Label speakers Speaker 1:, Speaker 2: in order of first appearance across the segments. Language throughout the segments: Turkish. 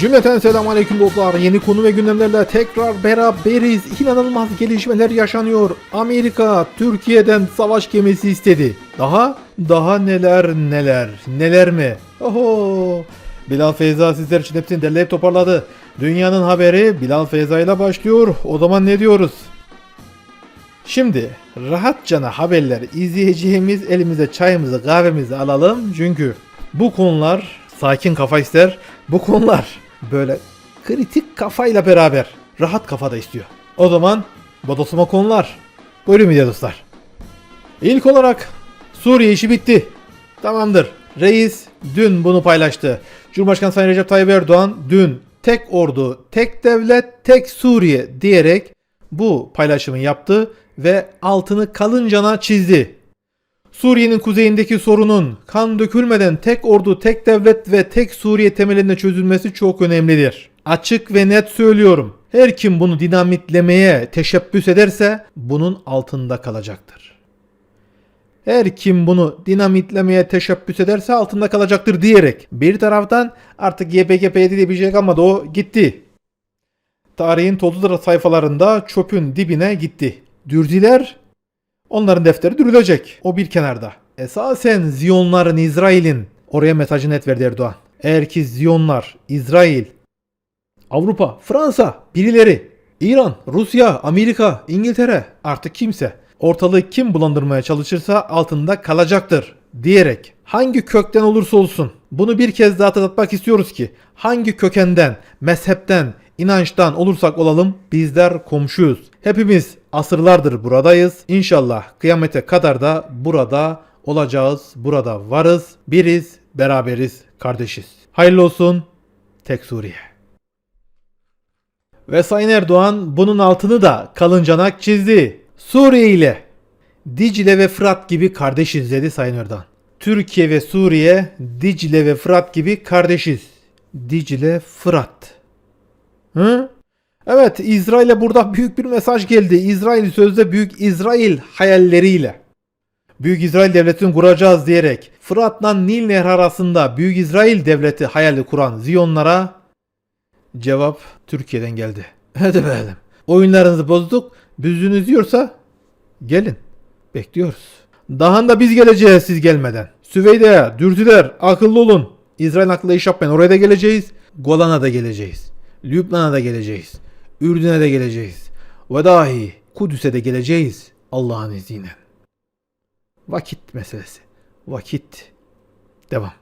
Speaker 1: Cümleten selamun aleyküm dostlar. Yeni konu ve gündemlerle tekrar beraberiz. İnanılmaz gelişmeler yaşanıyor. Amerika Türkiye'den savaş gemisi istedi. Daha daha neler neler neler mi? Oho. Bilal Feyza sizler için hepsini derleyip toparladı. Dünyanın haberi Bilal Feyza ile başlıyor. O zaman ne diyoruz? Şimdi rahatçana haberler izleyeceğimiz elimize çayımızı kahvemizi alalım. Çünkü bu konular sakin kafa ister. Bu konular böyle kritik kafayla beraber rahat kafada istiyor. O zaman bodosuma konular. Buyurun de dostlar. İlk olarak Suriye işi bitti. Tamamdır. Reis dün bunu paylaştı. Cumhurbaşkanı Sayın Recep Tayyip Erdoğan dün tek ordu, tek devlet, tek Suriye diyerek bu paylaşımı yaptı ve altını kalıncana çizdi. Suriye'nin kuzeyindeki sorunun kan dökülmeden tek ordu, tek devlet ve tek Suriye temelinde çözülmesi çok önemlidir. Açık ve net söylüyorum. Her kim bunu dinamitlemeye teşebbüs ederse bunun altında kalacaktır. Her kim bunu dinamitlemeye teşebbüs ederse altında kalacaktır diyerek bir taraftan artık YPG PYD diye bir şey kalmadı o gitti. Tarihin tozlu sayfalarında çöpün dibine gitti. Dürziler onların defteri dürülecek. O bir kenarda. Esasen Ziyonların İsrail'in oraya mesajı net verdi Erdoğan. Eğer ki Ziyonlar, İsrail, Avrupa, Fransa, birileri, İran, Rusya, Amerika, İngiltere artık kimse ortalığı kim bulandırmaya çalışırsa altında kalacaktır diyerek hangi kökten olursa olsun bunu bir kez daha hatırlatmak istiyoruz ki hangi kökenden, mezhepten, inançtan olursak olalım bizler komşuyuz. Hepimiz asırlardır buradayız. İnşallah kıyamete kadar da burada olacağız, burada varız, biriz, beraberiz, kardeşiz. Hayırlı olsun, tek Suriye. Ve Sayın Erdoğan bunun altını da kalın canak çizdi. Suriye ile Dicle ve Fırat gibi kardeşiz dedi Sayın Erdoğan. Türkiye ve Suriye Dicle ve Fırat gibi kardeşiz. Dicle, Fırat. Hı? Evet İsrail'e burada büyük bir mesaj geldi. İsrail sözde büyük İsrail hayalleriyle. Büyük İsrail devletini kuracağız diyerek Fırat'la Nil Nehri arasında Büyük İsrail devleti hayali kuran Ziyonlara cevap Türkiye'den geldi. Hadi bakalım. Oyunlarınızı bozduk. Büzünüz yiyorsa gelin. Bekliyoruz. Daha da biz geleceğiz siz gelmeden. Süveyde, Dürtüler akıllı olun. İsrail akıllı iş yapmayın. Oraya da geleceğiz. Golan'a da geleceğiz. Lübnan'a da geleceğiz. Ürdün'e de geleceğiz. Ve dahi Kudüs'e de geleceğiz. Allah'ın izniyle. Vakit meselesi. Vakit. Devam.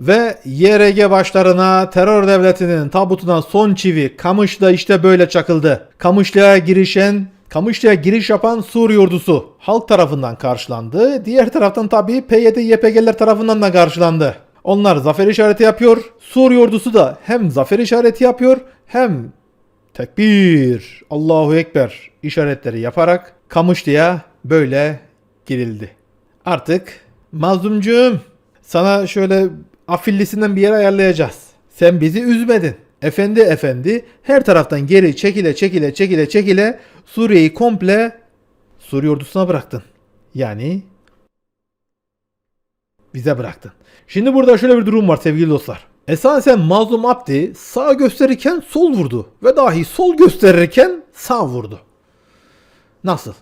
Speaker 1: Ve YRG başlarına terör devletinin tabutuna son çivi Kamış'ta işte böyle çakıldı. Kamışlı'ya girişen Kamışlı'ya giriş yapan Suriye ordusu halk tarafından karşılandı. Diğer taraftan tabi PYD YPG'ler tarafından da karşılandı. Onlar zafer işareti yapıyor. Suriye ordusu da hem zafer işareti yapıyor hem tekbir, Allahu Ekber işaretleri yaparak Kamışlı'ya böyle girildi. Artık mazlumcuğum sana şöyle afillisinden bir yer ayarlayacağız. Sen bizi üzmedin. Efendi efendi her taraftan geri çekile çekile çekile çekile Suriye'yi komple Suriye ordusuna bıraktın. Yani bize bıraktın. Şimdi burada şöyle bir durum var sevgili dostlar. Esasen Mazlum Abdi sağ gösterirken sol vurdu ve dahi sol gösterirken sağ vurdu. Nasıl?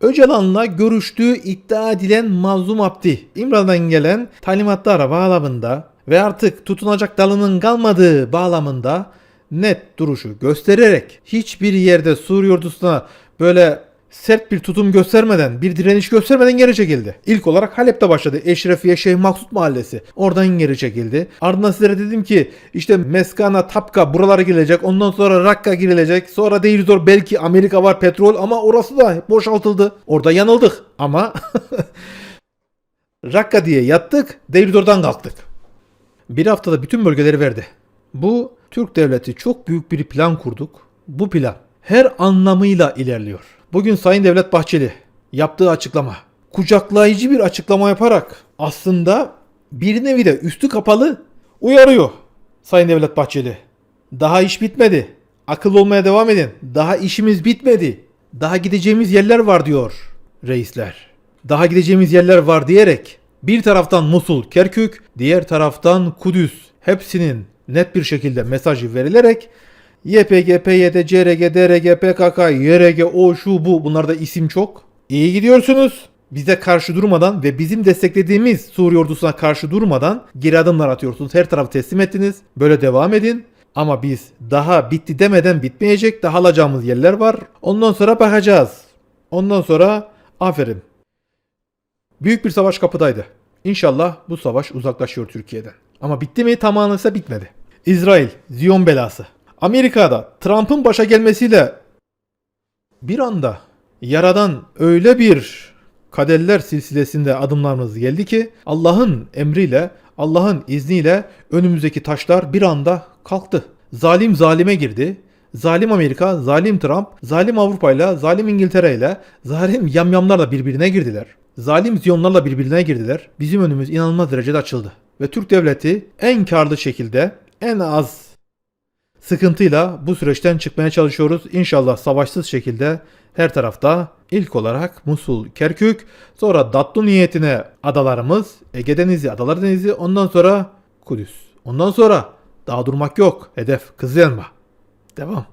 Speaker 1: Öcalan'la görüştüğü iddia edilen Mazlum Abdi, İmralı'dan gelen talimatlar bağlamında ve artık tutunacak dalının kalmadığı bağlamında net duruşu göstererek hiçbir yerde Suriye ordusuna böyle sert bir tutum göstermeden, bir direniş göstermeden geri çekildi. İlk olarak Halep'te başladı. Eşrefiye Şeyh Maksut Mahallesi. Oradan geri çekildi. Ardından sizlere dedim ki işte Meskana, Tapka buralara girilecek. Ondan sonra Rakka girilecek. Sonra değil zor belki Amerika var petrol ama orası da boşaltıldı. Orada yanıldık ama Rakka diye yattık. Deirdor'dan kalktık. Bir haftada bütün bölgeleri verdi. Bu Türk devleti çok büyük bir plan kurduk. Bu plan her anlamıyla ilerliyor. Bugün Sayın Devlet Bahçeli yaptığı açıklama, kucaklayıcı bir açıklama yaparak aslında bir nevi de üstü kapalı uyarıyor Sayın Devlet Bahçeli. Daha iş bitmedi. Akıllı olmaya devam edin. Daha işimiz bitmedi. Daha gideceğimiz yerler var diyor reisler. Daha gideceğimiz yerler var diyerek bir taraftan Musul, Kerkük, diğer taraftan Kudüs hepsinin net bir şekilde mesajı verilerek YPG, PYD, CRG, DRG, PKK, YRG, o şu bu bunlarda isim çok. İyi gidiyorsunuz. Bize karşı durmadan ve bizim desteklediğimiz Suriye ordusuna karşı durmadan geri adımlar atıyorsunuz. Her tarafı teslim ettiniz. Böyle devam edin. Ama biz daha bitti demeden bitmeyecek. Daha alacağımız yerler var. Ondan sonra bakacağız. Ondan sonra aferin. Büyük bir savaş kapıdaydı. İnşallah bu savaş uzaklaşıyor Türkiye'den. Ama bitti mi tamamıyla bitmedi. İsrail, Ziyon belası. Amerika'da Trump'ın başa gelmesiyle bir anda yaradan öyle bir kaderler silsilesinde adımlarımız geldi ki Allah'ın emriyle, Allah'ın izniyle önümüzdeki taşlar bir anda kalktı. Zalim zalime girdi. Zalim Amerika, zalim Trump, zalim Avrupa ile, zalim İngiltere ile, zalim yamyamlarla birbirine girdiler. Zalim Ziyonlarla birbirine girdiler. Bizim önümüz inanılmaz derecede açıldı. Ve Türk devleti en karlı şekilde, en az sıkıntıyla bu süreçten çıkmaya çalışıyoruz. İnşallah savaşsız şekilde her tarafta ilk olarak Musul, Kerkük, sonra Datlu niyetine adalarımız, Ege Denizi, Adalar Denizi, ondan sonra Kudüs. Ondan sonra daha durmak yok. Hedef Kızılelma. Devam.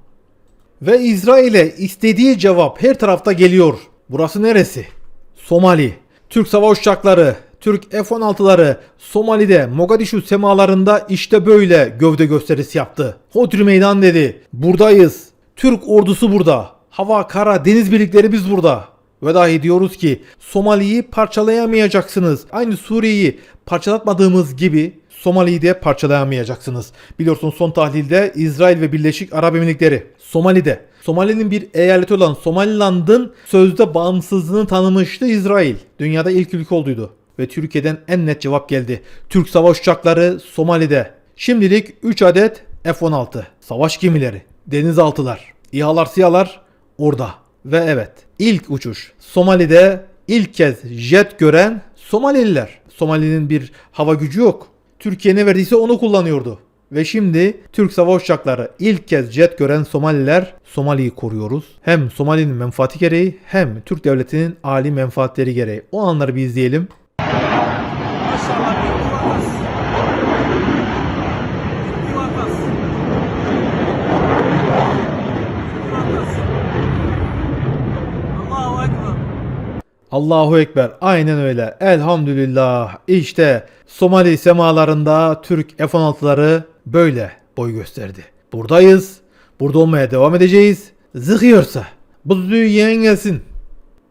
Speaker 1: Ve İsrail'e istediği cevap her tarafta geliyor. Burası neresi? Somali. Türk savaş uçakları, Türk F-16'ları Somali'de Mogadishu semalarında işte böyle gövde gösterisi yaptı. Hodri meydan dedi. Buradayız. Türk ordusu burada. Hava, kara, deniz birlikleri biz burada. Ve dahi diyoruz ki Somali'yi parçalayamayacaksınız. Aynı Suriye'yi parçalatmadığımız gibi Somali'yi de parçalayamayacaksınız. Biliyorsun son tahlilde İsrail ve Birleşik Arap Emirlikleri Somali'de Somali'nin bir eyaleti olan Somaliland'ın sözde bağımsızlığını tanımıştı İsrail. Dünyada ilk ülke olduydu. Ve Türkiye'den en net cevap geldi. Türk savaş uçakları Somali'de. Şimdilik 3 adet F-16 savaş gemileri, denizaltılar, İHA'lar, SİHA'lar orada. Ve evet ilk uçuş Somali'de ilk kez jet gören Somalililer. Somali'nin bir hava gücü yok. Türkiye ne verdiyse onu kullanıyordu. Ve şimdi Türk savaş uçakları ilk kez jet gören Somaliler Somali'yi koruyoruz. Hem Somali'nin menfaati gereği hem Türk devletinin âli menfaatleri gereği. O anları bir izleyelim.
Speaker 2: Maşallah vakas. Allahu Ekber.
Speaker 1: Allahu Ekber. Aynen öyle. Elhamdülillah. İşte Somali semalarında Türk F-16'ları böyle boy gösterdi. Buradayız. Burada olmaya devam edeceğiz. Zıkıyorsa. Bu düdüğü yiyen gelsin.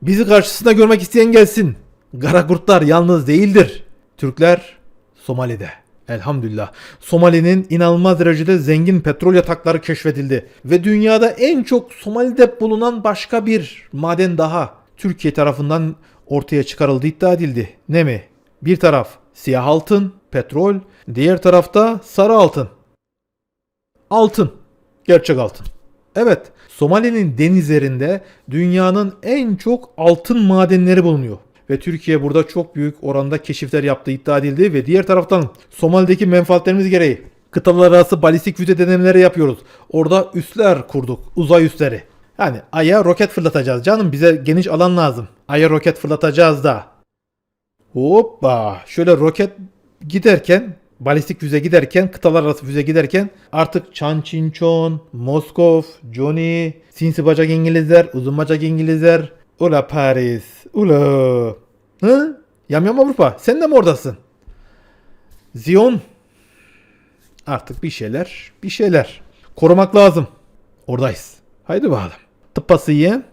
Speaker 1: Bizi karşısında görmek isteyen gelsin. Kara kurtlar yalnız değildir. Türkler Somali'de. Elhamdülillah. Somali'nin inanılmaz derecede zengin petrol yatakları keşfedildi. Ve dünyada en çok Somali'de bulunan başka bir maden daha Türkiye tarafından ortaya çıkarıldı iddia edildi. Ne mi? Bir taraf siyah altın, petrol, diğer tarafta sarı altın. Altın. Gerçek altın. Evet, Somali'nin denizlerinde dünyanın en çok altın madenleri bulunuyor. Ve Türkiye burada çok büyük oranda keşifler yaptığı iddia edildi ve diğer taraftan Somali'deki menfaatlerimiz gereği kıtalar arası balistik füze denemeleri yapıyoruz. Orada üsler kurduk, uzay üsleri. Yani Ay'a roket fırlatacağız canım bize geniş alan lazım. Ay'a roket fırlatacağız da. Hoppa şöyle roket giderken balistik füze giderken kıtalar arası füze giderken artık Chan Chin Chon, Moskov, Johnny, sinsi bacak İngilizler, uzun bacak İngilizler. Ula Paris, ula. Hı? Yamyam Avrupa sen de mi oradasın? Ziyon. Artık bir şeyler, bir şeyler. Korumak lazım. Oradayız. Haydi bakalım. Tıppası yiyen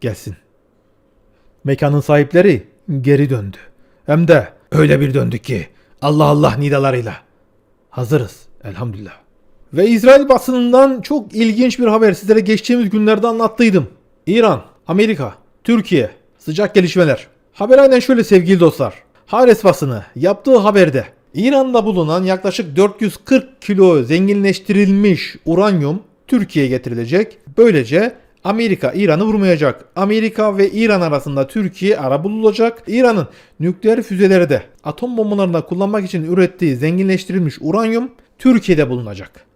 Speaker 1: gelsin. Mekanın sahipleri geri döndü. Hem de öyle bir döndü ki Allah Allah nidalarıyla. Hazırız elhamdülillah. Ve İsrail basınından çok ilginç bir haber sizlere geçtiğimiz günlerde anlattıydım. İran, Amerika, Türkiye sıcak gelişmeler. Haber aynen şöyle sevgili dostlar. Hares basını yaptığı haberde İran'da bulunan yaklaşık 440 kilo zenginleştirilmiş uranyum Türkiye'ye getirilecek. Böylece Amerika İran'ı vurmayacak. Amerika ve İran arasında Türkiye ara bulunacak. İran'ın nükleer füzeleri de atom bombalarında kullanmak için ürettiği zenginleştirilmiş uranyum Türkiye'de bulunacak.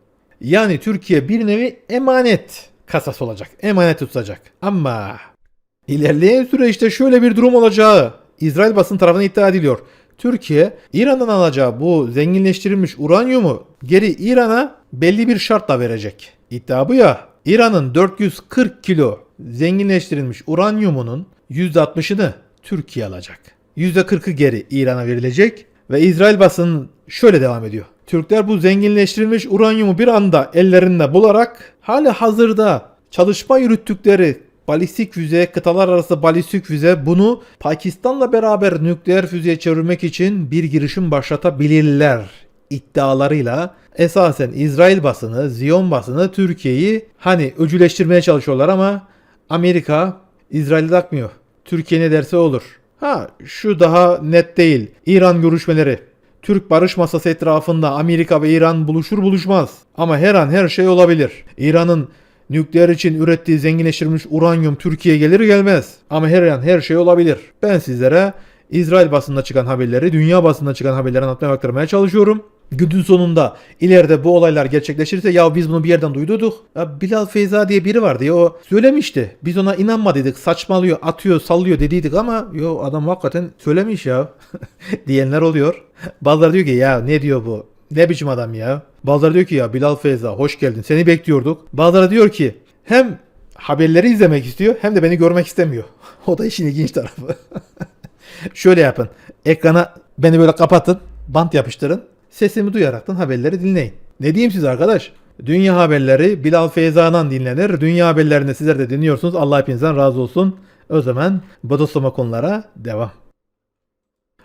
Speaker 1: Yani Türkiye bir nevi emanet kasası olacak. Emanet tutacak. Ama ilerleyen süreçte şöyle bir durum olacağı İsrail basın tarafından iddia ediliyor. Türkiye İran'dan alacağı bu zenginleştirilmiş uranyumu geri İran'a belli bir şartla verecek. İddia bu ya. İran'ın 440 kilo zenginleştirilmiş uranyumunun %60'ını Türkiye alacak. %40'ı geri İran'a verilecek ve İsrail basının şöyle devam ediyor. Türkler bu zenginleştirilmiş uranyumu bir anda ellerinde bularak hali hazırda çalışma yürüttükleri balistik füze, kıtalar arası balistik füze bunu Pakistan'la beraber nükleer füzeye çevirmek için bir girişim başlatabilirler iddialarıyla esasen İsrail basını, Ziyon basını Türkiye'yi hani öcüleştirmeye çalışıyorlar ama Amerika İsrail'i takmıyor. Türkiye ne derse olur. Ha şu daha net değil. İran görüşmeleri. Türk barış masası etrafında Amerika ve İran buluşur buluşmaz. Ama her an her şey olabilir. İran'ın nükleer için ürettiği zenginleştirilmiş uranyum Türkiye'ye gelir gelmez. Ama her an her şey olabilir. Ben sizlere İsrail basında çıkan haberleri, dünya basında çıkan haberleri anlatmaya aktarmaya çalışıyorum. Günün sonunda ileride bu olaylar gerçekleşirse ya biz bunu bir yerden duyduk. Ya Bilal Feyza diye biri vardı ya o söylemişti. Biz ona inanmadıydık. Saçmalıyor, atıyor, sallıyor dediydik ama yo adam hakikaten söylemiş ya. diyenler oluyor. Bazıları diyor ki ya ne diyor bu? Ne biçim adam ya? Bazıları diyor ki ya Bilal Feyza hoş geldin seni bekliyorduk. Bazıları diyor ki hem haberleri izlemek istiyor hem de beni görmek istemiyor. o da işin ilginç tarafı. Şöyle yapın. Ekrana beni böyle kapatın. Bant yapıştırın. Sesimi duyaraktan haberleri dinleyin. Ne diyeyim size arkadaş? Dünya haberleri Bilal Feyza'dan dinlenir. Dünya haberlerini sizler de dinliyorsunuz. Allah hepinizden razı olsun. O zaman bodoslama konulara devam.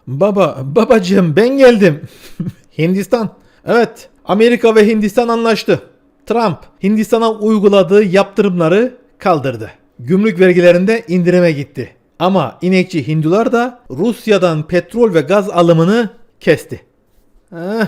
Speaker 1: Baba, babacığım ben geldim. Hindistan. Evet, Amerika ve Hindistan anlaştı. Trump, Hindistan'a uyguladığı yaptırımları kaldırdı. Gümrük vergilerinde indirime gitti. Ama inekçi Hindular da Rusya'dan petrol ve gaz alımını kesti. Heh.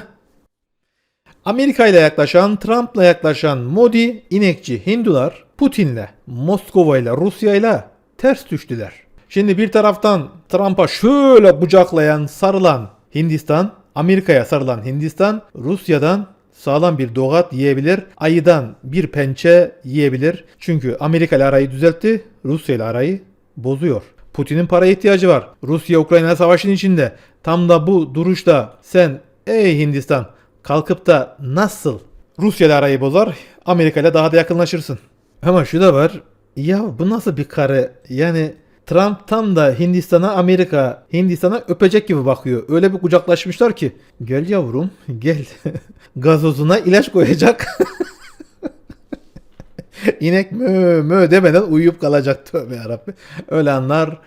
Speaker 1: Amerika ile yaklaşan, Trump'la yaklaşan Modi, inekçi Hindular Putin'le, Moskova ile Rusya ile ters düştüler. Şimdi bir taraftan Trump'a şöyle bucaklayan, sarılan Hindistan, Amerika'ya sarılan Hindistan, Rusya'dan sağlam bir dogat yiyebilir, ayıdan bir pençe yiyebilir. Çünkü Amerika ile arayı düzeltti, Rusya ile arayı bozuyor. Putin'in paraya ihtiyacı var. Rusya-Ukrayna savaşının içinde. Tam da bu duruşta sen ey Hindistan kalkıp da nasıl Rusya ile arayı bozar, Amerika ile daha da yakınlaşırsın. Ama şu da var. Ya bu nasıl bir kare? Yani Trump tam da Hindistan'a Amerika Hindistan'a öpecek gibi bakıyor. Öyle bir kucaklaşmışlar ki gel yavrum gel. Gazozuna ilaç koyacak. İnek mö mö demeden uyuyup kalacak tövbe yarabbi. Öyle anlar.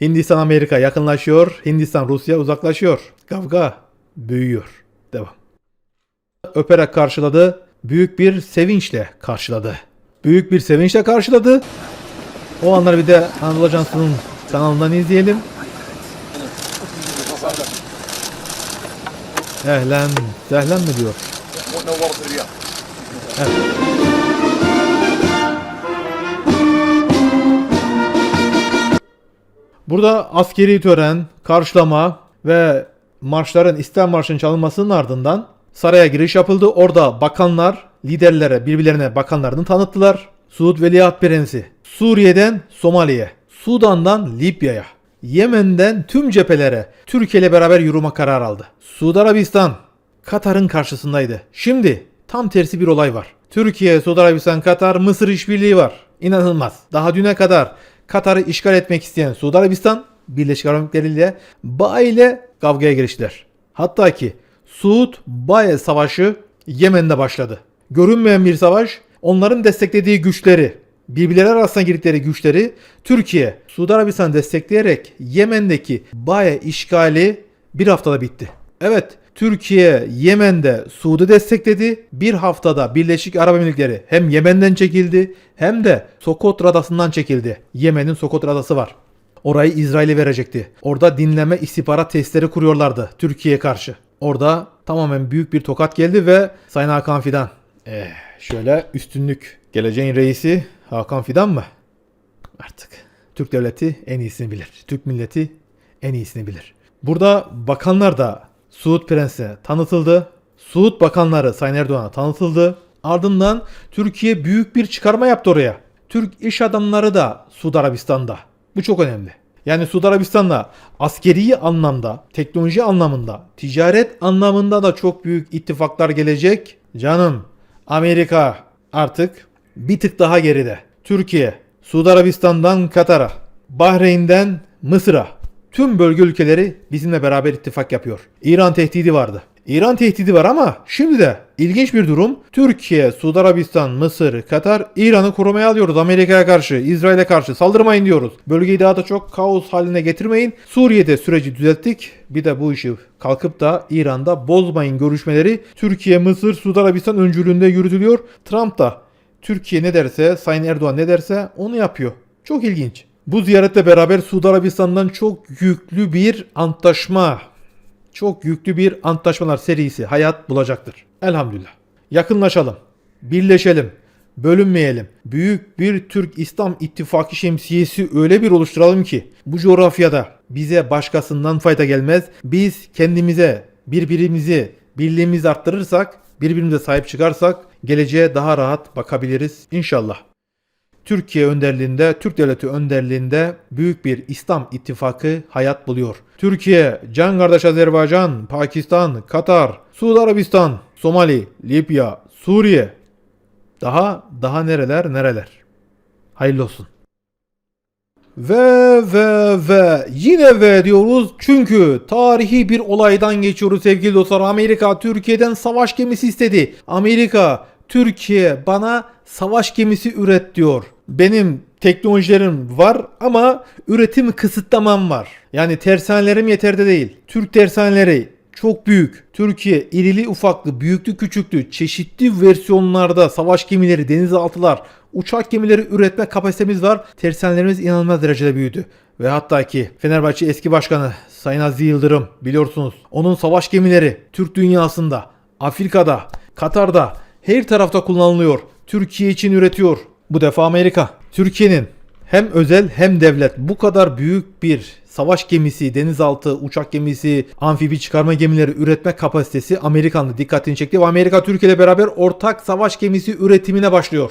Speaker 1: Hindistan Amerika yakınlaşıyor. Hindistan Rusya uzaklaşıyor. Kavga büyüyor. Devam. Öperek karşıladı. Büyük bir sevinçle karşıladı. Büyük bir sevinçle karşıladı. O anları bir de Anadolu Ajansı'nın kanalından izleyelim. Ehlen, sehlen mi diyor? Evet. Burada askeri tören, karşılama ve marşların İstiklal Marşı'nın çalınmasının ardından saraya giriş yapıldı. Orada bakanlar liderlere birbirlerine bakanlarını tanıttılar. Suud Veliaht Prensi Suriye'den Somali'ye, Sudan'dan Libya'ya, Yemen'den tüm cephelere Türkiye ile beraber yürüme kararı aldı. Suudi Arabistan Katar'ın karşısındaydı. Şimdi tam tersi bir olay var. Türkiye, Suudi Arabistan, Katar, Mısır işbirliği var. İnanılmaz. Daha düne kadar Katar'ı işgal etmek isteyen Suudi Arabistan Birleşik Arap Emirlikleri ile Bağ ile kavgaya giriştiler. Hatta ki Suud Baye Savaşı Yemen'de başladı. Görünmeyen bir savaş onların desteklediği güçleri birbirleri arasında girdikleri güçleri Türkiye, Suudi Arabistan destekleyerek Yemen'deki Baye işgali bir haftada bitti. Evet, Türkiye Yemen'de Suudi destekledi. Bir haftada Birleşik Arap Emirlikleri hem Yemen'den çekildi hem de Sokotra Adası'ndan çekildi. Yemen'in Sokotra Adası var. Orayı İsrail'e verecekti. Orada dinleme istihbarat testleri kuruyorlardı Türkiye'ye karşı. Orada tamamen büyük bir tokat geldi ve Sayın Hakan Fidan. Eh, şöyle üstünlük. Geleceğin reisi Hakan Fidan mı? Artık. Türk devleti en iyisini bilir. Türk milleti en iyisini bilir. Burada bakanlar da Suud Prensi'ne tanıtıldı. Suud bakanları Sayın Erdoğan'a tanıtıldı. Ardından Türkiye büyük bir çıkarma yaptı oraya. Türk iş adamları da Suudi Arabistan'da. Bu çok önemli. Yani Suudi Arabistan'la askeri anlamda, teknoloji anlamında, ticaret anlamında da çok büyük ittifaklar gelecek. Canım Amerika artık bir tık daha geride. Türkiye, Suudi Arabistan'dan Katar'a, Bahreyn'den Mısır'a tüm bölge ülkeleri bizimle beraber ittifak yapıyor. İran tehdidi vardı. İran tehdidi var ama şimdi de ilginç bir durum. Türkiye, Suudi Arabistan, Mısır, Katar İran'ı korumaya alıyoruz. Amerika'ya karşı, İsrail'e karşı saldırmayın diyoruz. Bölgeyi daha da çok kaos haline getirmeyin. Suriye'de süreci düzelttik. Bir de bu işi kalkıp da İran'da bozmayın görüşmeleri Türkiye, Mısır, Suudi Arabistan öncülüğünde yürütülüyor. Trump da Türkiye ne derse, Sayın Erdoğan ne derse onu yapıyor. Çok ilginç. Bu ziyaretle beraber Suudi Arabistan'dan çok yüklü bir antlaşma, çok yüklü bir antlaşmalar serisi hayat bulacaktır. Elhamdülillah. Yakınlaşalım, birleşelim, bölünmeyelim. Büyük bir Türk İslam İttifakı şemsiyesi öyle bir oluşturalım ki bu coğrafyada bize başkasından fayda gelmez. Biz kendimize, birbirimizi, birliğimizi arttırırsak, birbirimize sahip çıkarsak geleceğe daha rahat bakabiliriz inşallah. Türkiye önderliğinde, Türk devleti önderliğinde büyük bir İslam ittifakı hayat buluyor. Türkiye, can kardeş Azerbaycan, Pakistan, Katar, Suudi Arabistan, Somali, Libya, Suriye. Daha daha nereler nereler. Hayırlı olsun. Ve ve ve yine ve diyoruz çünkü tarihi bir olaydan geçiyoruz sevgili dostlar. Amerika Türkiye'den savaş gemisi istedi. Amerika Türkiye bana savaş gemisi üret diyor. Benim teknolojilerim var ama üretim kısıtlamam var. Yani tersanelerim yeterli değil. Türk tersaneleri çok büyük. Türkiye irili ufaklı, büyüklü küçüklü, çeşitli versiyonlarda savaş gemileri, denizaltılar, uçak gemileri üretme kapasitemiz var. Tersanelerimiz inanılmaz derecede büyüdü. Ve hatta ki Fenerbahçe eski başkanı Sayın Aziz Yıldırım biliyorsunuz. Onun savaş gemileri Türk dünyasında, Afrika'da, Katar'da her tarafta kullanılıyor. Türkiye için üretiyor. Bu defa Amerika. Türkiye'nin hem özel hem devlet bu kadar büyük bir savaş gemisi, denizaltı, uçak gemisi, amfibi çıkarma gemileri üretme kapasitesi Amerikan'da dikkatini çekti ve Amerika Türkiye ile beraber ortak savaş gemisi üretimine başlıyor.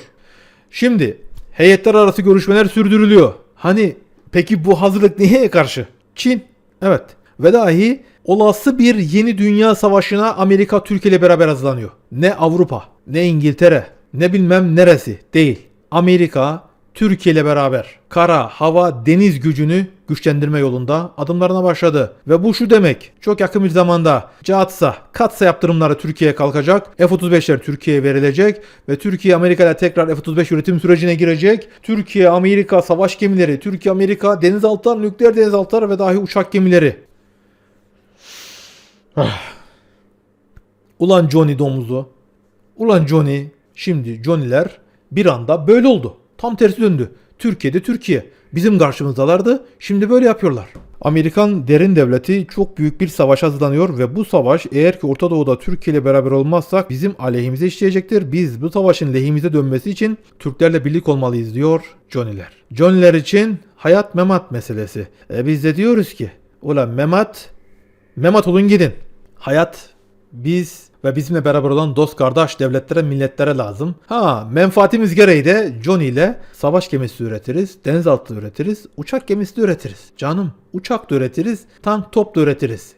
Speaker 1: Şimdi heyetler arası görüşmeler sürdürülüyor. Hani peki bu hazırlık neye karşı? Çin. Evet. Ve dahi olası bir yeni dünya savaşına Amerika Türkiye ile beraber hazırlanıyor. Ne Avrupa, ne İngiltere, ne bilmem neresi değil. Amerika Türkiye ile beraber kara, hava, deniz gücünü güçlendirme yolunda adımlarına başladı. Ve bu şu demek. Çok yakın bir zamanda CAATSA, KATSA yaptırımları Türkiye'ye kalkacak. F-35'ler Türkiye'ye verilecek. Ve Türkiye Amerika ile tekrar F-35 üretim sürecine girecek. Türkiye Amerika savaş gemileri, Türkiye Amerika denizaltılar, nükleer denizaltılar ve dahi uçak gemileri. Ah. Ulan Johnny domuzu. Ulan Johnny. Şimdi Johnny'ler bir anda böyle oldu. Tam tersi döndü. Türkiye'de Türkiye. Bizim karşımızdalardı. Şimdi böyle yapıyorlar. Amerikan derin devleti çok büyük bir savaş hazırlanıyor ve bu savaş eğer ki Orta Doğu'da Türkiye ile beraber olmazsak bizim aleyhimize işleyecektir. Biz bu savaşın lehimize dönmesi için Türklerle birlik olmalıyız diyor Johnny'ler. Johnny'ler için hayat memat meselesi. E biz de diyoruz ki ulan memat memat olun gidin. Hayat biz ve bizimle beraber olan dost kardeş devletlere milletlere lazım. Ha menfaatimiz gereği de Johnny ile savaş gemisi üretiriz, denizaltı üretiriz, uçak gemisi de üretiriz. Canım uçak da üretiriz, tank top da üretiriz.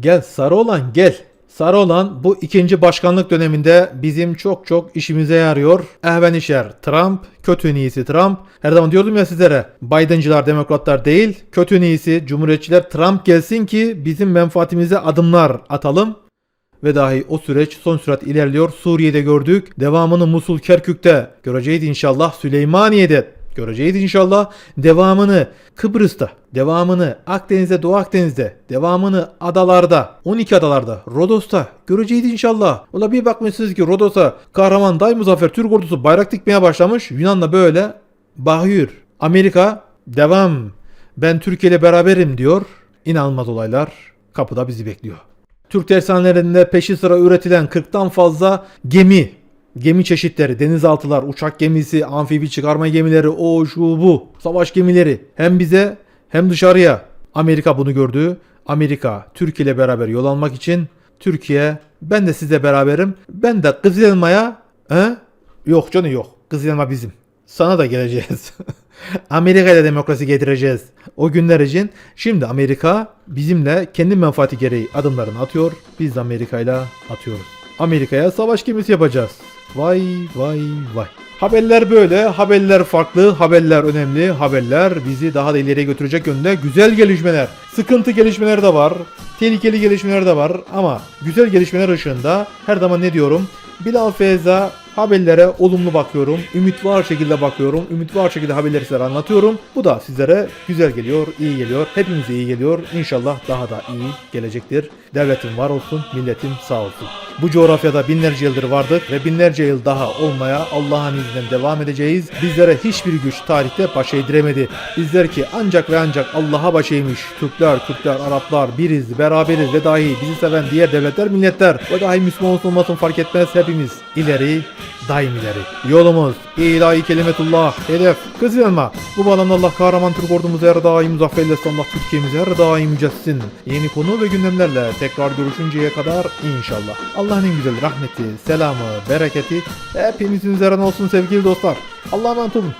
Speaker 1: Gel sarı olan gel. Sarı olan bu ikinci başkanlık döneminde bizim çok çok işimize yarıyor. Ehven işer Trump, kötü niyesi Trump. Her zaman diyordum ya sizlere Biden'cılar demokratlar değil, kötü niyesi Cumhuriyetçiler Trump gelsin ki bizim menfaatimize adımlar atalım ve dahi o süreç son sürat ilerliyor. Suriye'de gördük. Devamını Musul Kerkük'te göreceğiz inşallah. Süleymaniye'de göreceğiz inşallah. Devamını Kıbrıs'ta, devamını Akdeniz'de, Doğu Akdeniz'de, devamını adalarda, 12 adalarda, Rodos'ta göreceğiz inşallah. Ola bir bakmışsınız ki Rodos'a kahraman Day Muzaffer Türk ordusu bayrak dikmeye başlamış. Yunan'la böyle bahür. Amerika devam. Ben Türkiye ile beraberim diyor. İnanılmaz olaylar kapıda bizi bekliyor. Türk tersanelerinde peşi sıra üretilen 40'tan fazla gemi, gemi çeşitleri, denizaltılar, uçak gemisi, amfibi çıkarma gemileri, o şu bu, savaş gemileri hem bize hem dışarıya. Amerika bunu gördü. Amerika Türkiye ile beraber yol almak için Türkiye ben de sizle beraberim. Ben de Kızıl Elma'ya he? Yok canım yok. Kızıl Elma bizim. Sana da geleceğiz. Amerika'da demokrasi getireceğiz. O günler için şimdi Amerika bizimle kendi menfaati gereği adımlarını atıyor. Biz de Amerika'yla atıyoruz. Amerika'ya savaş gemisi yapacağız. Vay vay vay. Haberler böyle, haberler farklı, haberler önemli, haberler bizi daha da ileriye götürecek yönde güzel gelişmeler. Sıkıntı gelişmeler de var, tehlikeli gelişmeler de var ama güzel gelişmeler ışığında her zaman ne diyorum? Bilal Feyza haberlere olumlu bakıyorum, ümit var şekilde bakıyorum, ümit var şekilde haberleri sizlere anlatıyorum. Bu da sizlere güzel geliyor, iyi geliyor, hepimize iyi geliyor. İnşallah daha da iyi gelecektir. Devletim var olsun, milletim sağ olsun. Bu coğrafyada binlerce yıldır vardık ve binlerce yıl daha olmaya Allah'ın izniyle devam edeceğiz. Bizlere hiçbir güç tarihte baş eğdiremedi. Bizler ki ancak ve ancak Allah'a başıymış. Türkler, Kürtler, Araplar biriz, beraberiz ve dahi bizi seven diğer devletler, milletler ve dahi Müslüman olsun olmasın fark etmez hepimiz ileri daim ileri. Yolumuz ilahi kelimetullah hedef kızılma. Bu bağlamda Allah kahraman Türk ordumuzu her daim muzafferle Allah Türkiye'mizi her daim yücelsin. Yeni konu ve gündemlerle tekrar görüşünceye kadar inşallah. Allah'ın en güzel rahmeti, selamı, bereketi hepinizin üzerine olsun sevgili dostlar. Allah'a emanet olun.